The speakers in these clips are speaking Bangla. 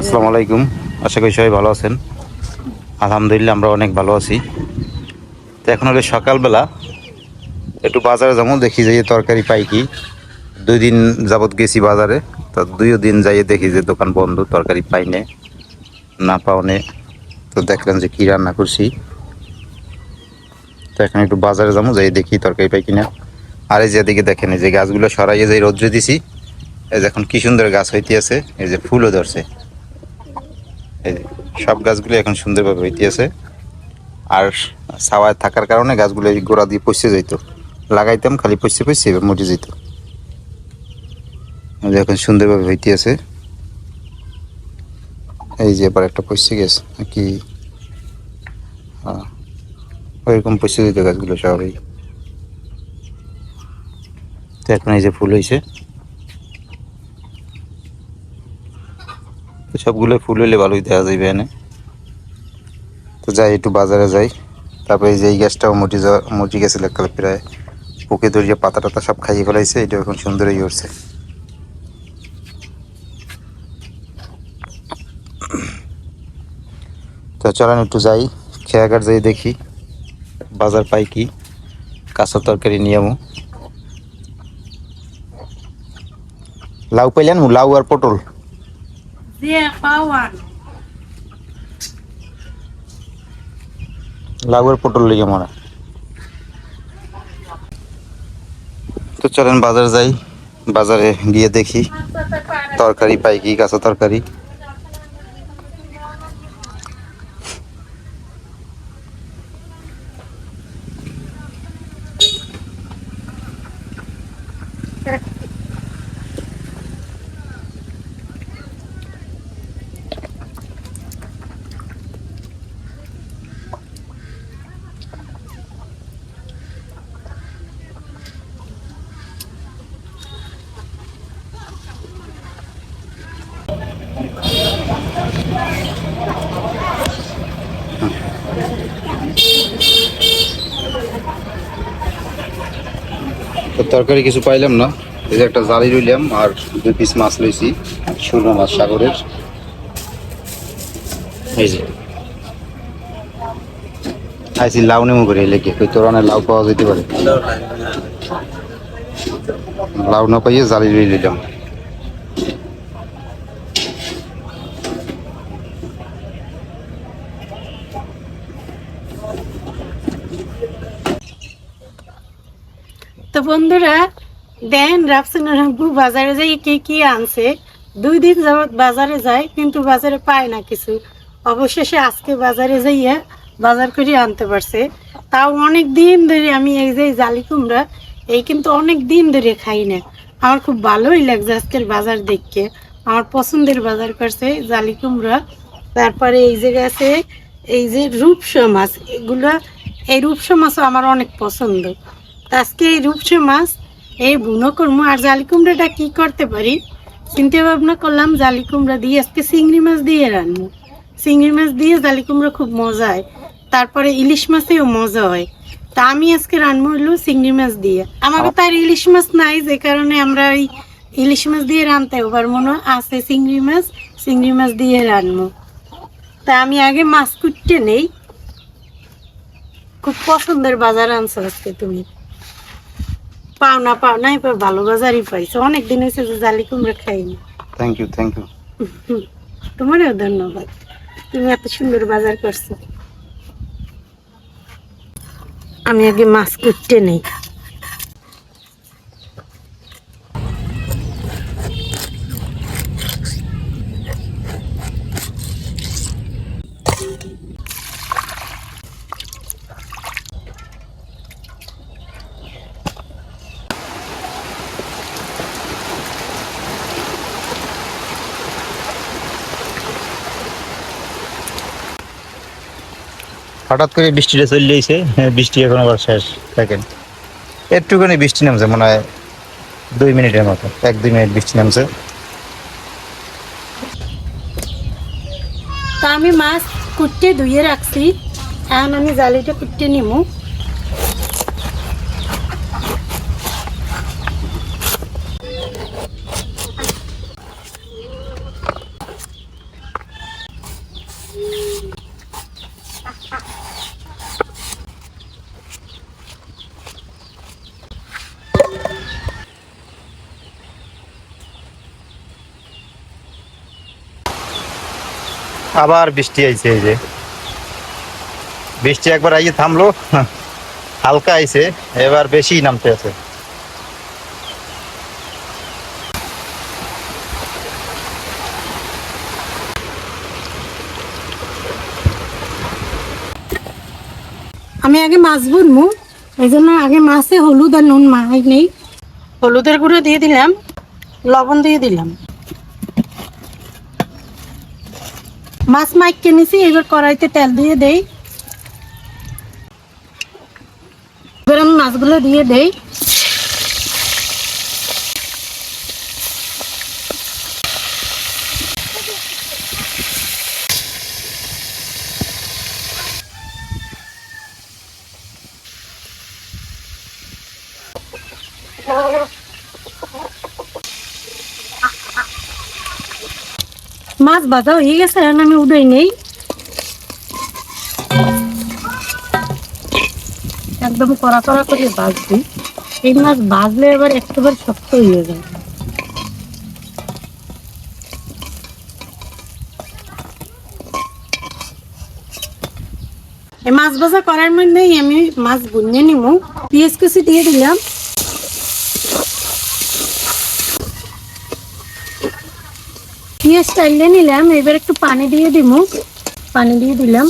আসসালামু আলাইকুম। আশা করি সবাই ভালো আছেন। আলহামদুলিল্লাহ আমরা অনেক ভালো আছি। তো এখন হলো সকালবেলা, একটু বাজারে যাব, দেখি যে তরকারি পাই কি। দুই দিন যাবৎ গেছি বাজারে, তো দুইও দিন যাইয়ে দেখি যে দোকান বন্ধ, তরকারি পাই নে, না পাওনে তো দেখলাম যে কি রান্না করছি। তো এখন একটু বাজারে যাব যাই দেখি তরকারি পাই কিনা। আর এই যে এদিকে দেখেন যে গাছগুলো সরাইয়ে যে রোদ্রে দিছি, এই যে এখন কি সুন্দর গাছ হইতে আছে এই যে ফুলও ধরছে। এই সব গাছগুলো এখন সুন্দরভাবে হইতে আছে। আর ছাওয়ায় থাকার কারণে গাছগুলো গোড়া দিয়ে পচে যাইতো। লাগাইতাম, খালি পচে পচে এবার মরে যেত এখন সুন্দরভাবে হইতে আছে। এই যে এবার একটা পচে গেছে। কি ওইরকম পচে যেত গাছগুলো সবাই তো এখন এই যে ফুল হয়েছে সবগুলো ফুল হইলে ভালোই দেখা যাবে এনে। তো যাই, একটু বাজারে যাই। তারপরে যে এই গাছটাও মুটি যাওয়া মুটি গেছিল এককালে প্রায়। পোকে ধরিয়ে পাতা টাতা সব খাইয়ে ফেলাইছে, এটা এখন সুন্দরই উঠছে তো চলেন একটু যাই খেয়াঘাট যাই দেখি, বাজার পাই কি, কাঁচা তরকারি নিয়ে আমু। লাউ পাইলেন লাউ আর পটল। যে পাওয়ান লাউ আর পটল লিগে মারা। তো চলেন বাজার যাই। বাজারে গিয়ে দেখি। তরকারি পাই কি কাঁচা তরকারি। তরকারি কিছু পাইলাম না। এই যে একটা জালি রইলাম আর দুই পিস মাছ লইছি সুরমা মাছ সাগরের। এই যে। আইসি লাউ নেমু করে লেগে। কই তোর অনেক লাউ পাওয়া যেতে পারে। লাউ না পাইয়ে জালি রই লইলাম বন্ধুরা, দেন রাফসানা রাব্বু বাজারে যাই, কি কি আনছে? দুই দিন যাবত বাজারে যায়, কিন্তু বাজারে পায় না কিছু। অবশেষে আজকে বাজারে যাইয়া বাজার করে আনতে পারছে। তাও অনেক দিন ধরে আমি এই যে জালি কুমড়া, এই কিন্তু অনেক দিন ধরে খাই না। আমার খুব ভালোই লাগছে আজকের বাজার দেখতে। আমার পছন্দের বাজার করছে জালি কুমড়া। তারপরে এই যে গেছে এই যে রূপসা মাছ। এগুলো, এই রূপসা মাছও আমার অনেক পছন্দ। আজকে এই রূপসে মাছ এই বুনো করব আর জালি কুমড়াটা কি করতে পারি? চিন্তা ভাবনা করলাম জালি কুমড়া দিয়ে আজকে চিংড়ি মাছ দিয়ে রান্না। চিংড়ি মাছ দিয়ে জালি কুমড়া খুব মজা হয়। তারপরে ইলিশ মাছেও মজা হয়। তা আমি আজকে রান্না হলো চিংড়ি মাছ দিয়ে। আমার তো আর ইলিশ মাছ নাই যে কারণে আমরা ওই ইলিশ মাছ দিয়ে রানতে এবার মনে হয় আছে চিংড়ি মাছ চিংড়ি মাছ দিয়ে রান্না। তা আমি আগে মাছ কুটতে নেই। খুব পছন্দের বাজার আনছো আজকে তুমি। পাও না এবার ভালো বাজারই পাইছো। অনেক দিন হয়েছে যে জালি কুমড়া খাইনি। থ্যাংক ইউ থ্যাংক ইউ তোমারও ধন্যবাদ। তুমি এত সুন্দর বাজার করছ। আমি আগে মাছ কুটতে নেই। হঠাৎ করে বৃষ্টিটা চলে এসে বৃষ্টি এখন আবার শেষ, দেখেন। একটুখানি বৃষ্টি নামছে, মনে হয় দুই মিনিটের মতো, এক, দুই মিনিট বৃষ্টি নামছে। তা আমি মাছ কুটতে ধুয়ে রাখছি, এখন আমি জালিটা কুটতে নিমু। আবার বৃষ্টি আইছে এই যে। বৃষ্টি একবার আইয়ে থামলো হালকা আইছে এবার বেশি নামতে আছে। আমি আগে মাছ বুনবো এই জন্য আগে মাছে হলুদ আর নুন মাই নেই। হলুদের গুঁড়ো দিয়ে দিলাম লবণ দিয়ে দিলাম। মাছ মাইকে নিছি এবার কড়াইতে তেল দিয়ে দেই। এবার আমি মাছগুলো দিয়ে দেই মাছ ভাজা হয়ে গেছে এখন আমি উদয় নেই। একদম কড়া কড়া করে ভাজবি। এই মাছ ভাজলে এবার একেবারে শক্ত হয়ে যায়। মাছ ভাজা করার মধ্যেই আমি মাছ বুনিয়ে নিব পেঁয়াজ কুচি দিয়ে দিলাম। পেঁয়াজ চাইলে নিলাম, এবার একটু পানি দিয়ে দিব পানি দিয়ে দিলাম।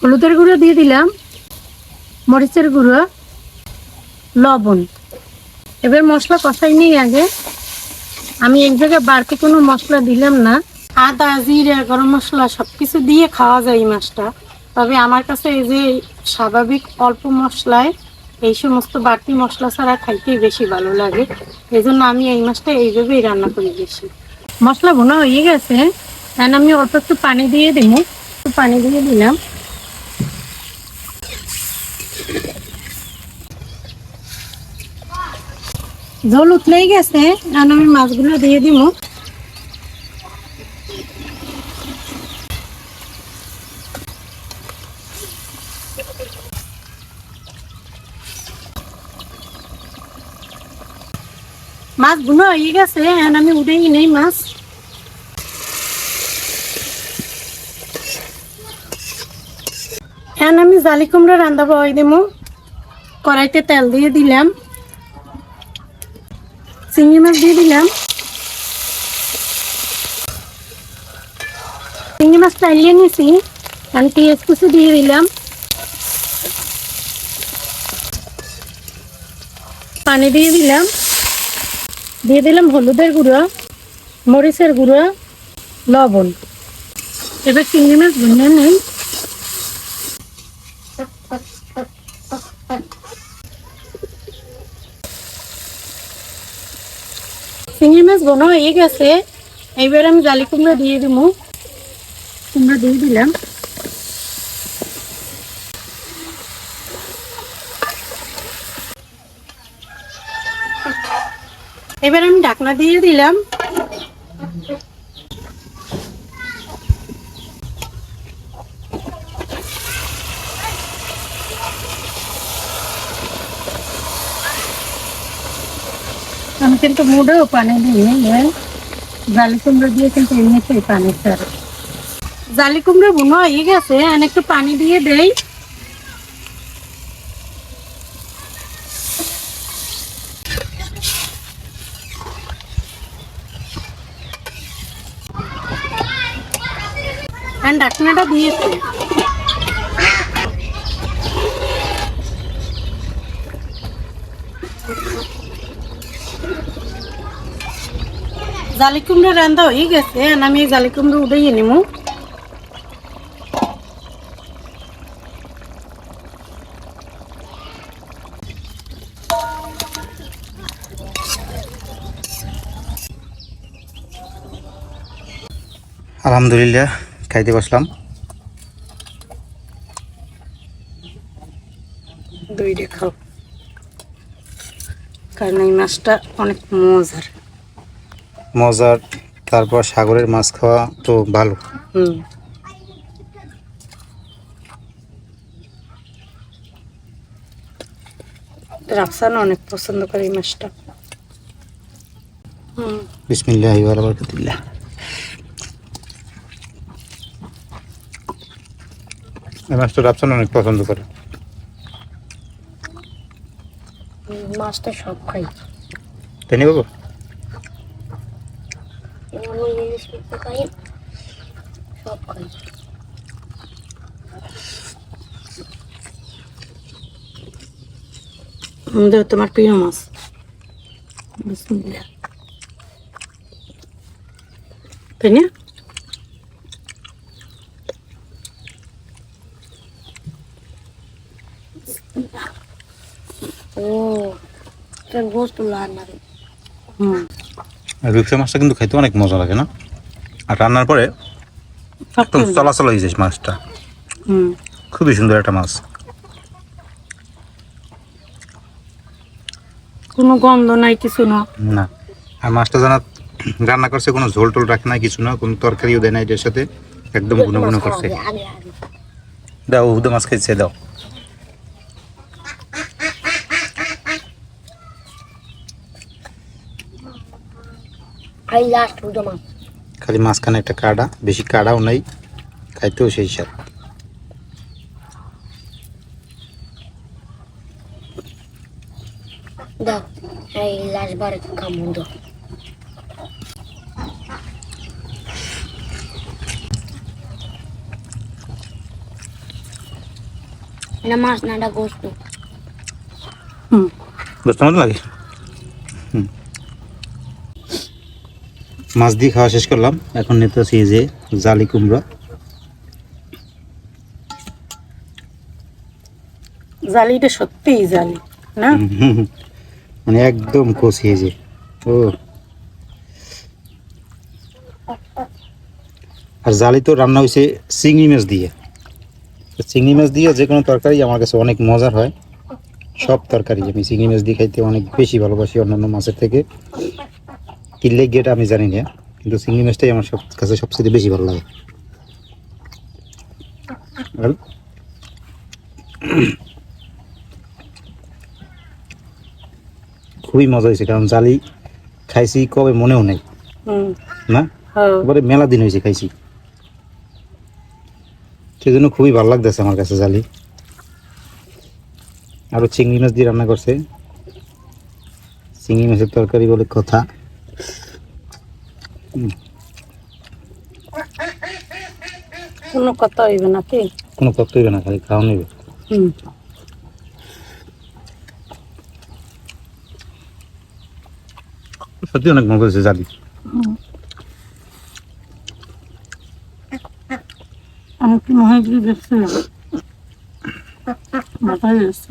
হলুদের গুঁড়ো দিয়ে দিলাম, মরিচের গুঁড়ো, লবণ। এবার মশলা কষাই নিই আগে। আমি এক জায়গায় বাড়তি কোনো মশলা দিলাম না। আদা, জিরা, গরম মশলা সব কিছু দিয়ে খাওয়া যায় এই মাছটা। তবে আমার কাছে এই যে স্বাভাবিক অল্প মশলায় এই সমস্ত বাড়তি মশলা ছাড়া খাইতেই বেশি ভালো লাগে। এই জন্য আমি এই মাছটা এইভাবেই রান্না করি বেশি। মশলা ভুনা হয়ে গেছে এখন আমি অল্প একটু পানি দিয়ে দিব। একটু পানি দিয়ে দিলাম। জল উতলেই গেছে, এখন আমি মাছগুলো দিয়ে দিব। মাছ বুনো হয়ে গেছে, এখন আমি উঠেই নেই মাছ। এখন আমি জালি কুমড়া রান্না বয় দেবো। কড়াইতে তেল দিয়ে দিলাম। চিংড়ি মাছ দিয়ে দিলাম। চিংড়ি মাছ চালিয়ে নিছি আমি পেঁয়াজ কুচি দিয়ে দিলাম। পানি দিয়ে দিলাম। দিয়ে দিলাম হলুদের গুঁড়ো, মরিচের গুঁড়ো, লবণ। এবার চিংড়ি মাছ ভুনে নেই চিংড়ি মাছ বোনা হয়ে গেছে। এইবার আমি জালি কুমড়া দিয়ে দিব। কুমড়া দিয়ে দিলাম। এবার আমি ঢাকনা দিয়ে দিলাম। আমি কিন্তু মুড়েও পানি দিই জালি কুমড়ো দিয়ে কিন্তু এমনিতেই পানি ছাড়ে। জালি কুমড়ো বুনো হয়ে গেছে আর একটু পানি দিয়ে দেই। আর ঢাকনাটা দিয়েছি। জালি কুমড়ো রান্না হয়ে গেছে আমি এই জালি কুমড়ো উড়াইয়ে নিমু। আলহামদুলিল্লাহ। খাইতে বসলাম। দইটা খাও। কারণ এই মাছটা অনেক মজার। মজার তারপর সাগরের মাছ খাওয়া তো ভালো। হুম। রাফসান অনেক পছন্দ করে এই মাছটা। হুম। বিসমিল্লাহ বরকতুল্লাহ। এই মাছটা রাফসান অনেক পছন্দ করে। মাছটা সব খাই। তাই নি বাবা খাই সব খাই। আমাদের তোমার প্রিয় মাছ। তাই না? ও তোর গোস্ত রান্না হুম। রূপসা মাছটা কিন্তু খাইতে অনেক মজা লাগে না? আর রান্নার পরে একদম চলাচল হয়ে যায় মাছটা। হুম। খুবই সুন্দর একটা মাছ। কোনো গন্ধ নাই কিছু না। না। আর মাছটা জানা রান্না করছে কোনো ঝোল টোল রাখে না কিছু না কোনো তরকারিও দেয় না এটার সাথে একদম গুনো গুনো করছে। দাও উদে মাছ খাইছে দাও। আই লাস্ট উদো মাছ খালি মাঝখানে একটা কাটা বেশি কাটাও নাই খাইতেও সেই স্বাদ। দাও এই লাস্ট বার কামড় দাও না মাছ না গোস্ত। হুম। বুঝতে মতো লাগে? মাছ দিয়ে খাওয়া শেষ করলাম। এখন নিতে আছি এই যে জালি কুমড়া। জালিটা সত্যিই জালি না। মানে একদম কষি এই যে। ও। আর জালি তো রান্না হয়েছে চিংড়ি মাছ দিয়ে। চিংড়ি মাছ দিয়ে যে কোনো তরকারি আমার কাছে অনেক মজার হয়। সব তরকারি আমি চিংড়ি মাছ দিয়ে খাইতে অনেক বেশি ভালোবাসি অন্যান্য মাছের থেকে। কিনলে গিয়েটা আমি জানি না কিন্তু চিংড়ি মাছটাই আমার সব কাছে সবচেয়ে বেশি ভালো লাগে। খুবই মজা হয়েছে কারণ জালি খাইছি কবে মনেও নেই। না? হ্যাঁ। এবারে মেলা দিন হয়েছে খাইছি। সেই জন্য খুবই ভালো লাগতেছে আমার কাছে জালি। আরও চিংড়ি মাছ দিয়ে রান্না করছে। চিংড়ি মাছের তরকারি বলে কথা। কোনো কথা হইবে নাকি? কোনো কথা হইবে না খালি খাওয়া নেবে হুম। সত্যি অনেক মজা হয়েছে জালি। আমি কি মহাগিরি দেখছি মাথায় গেছে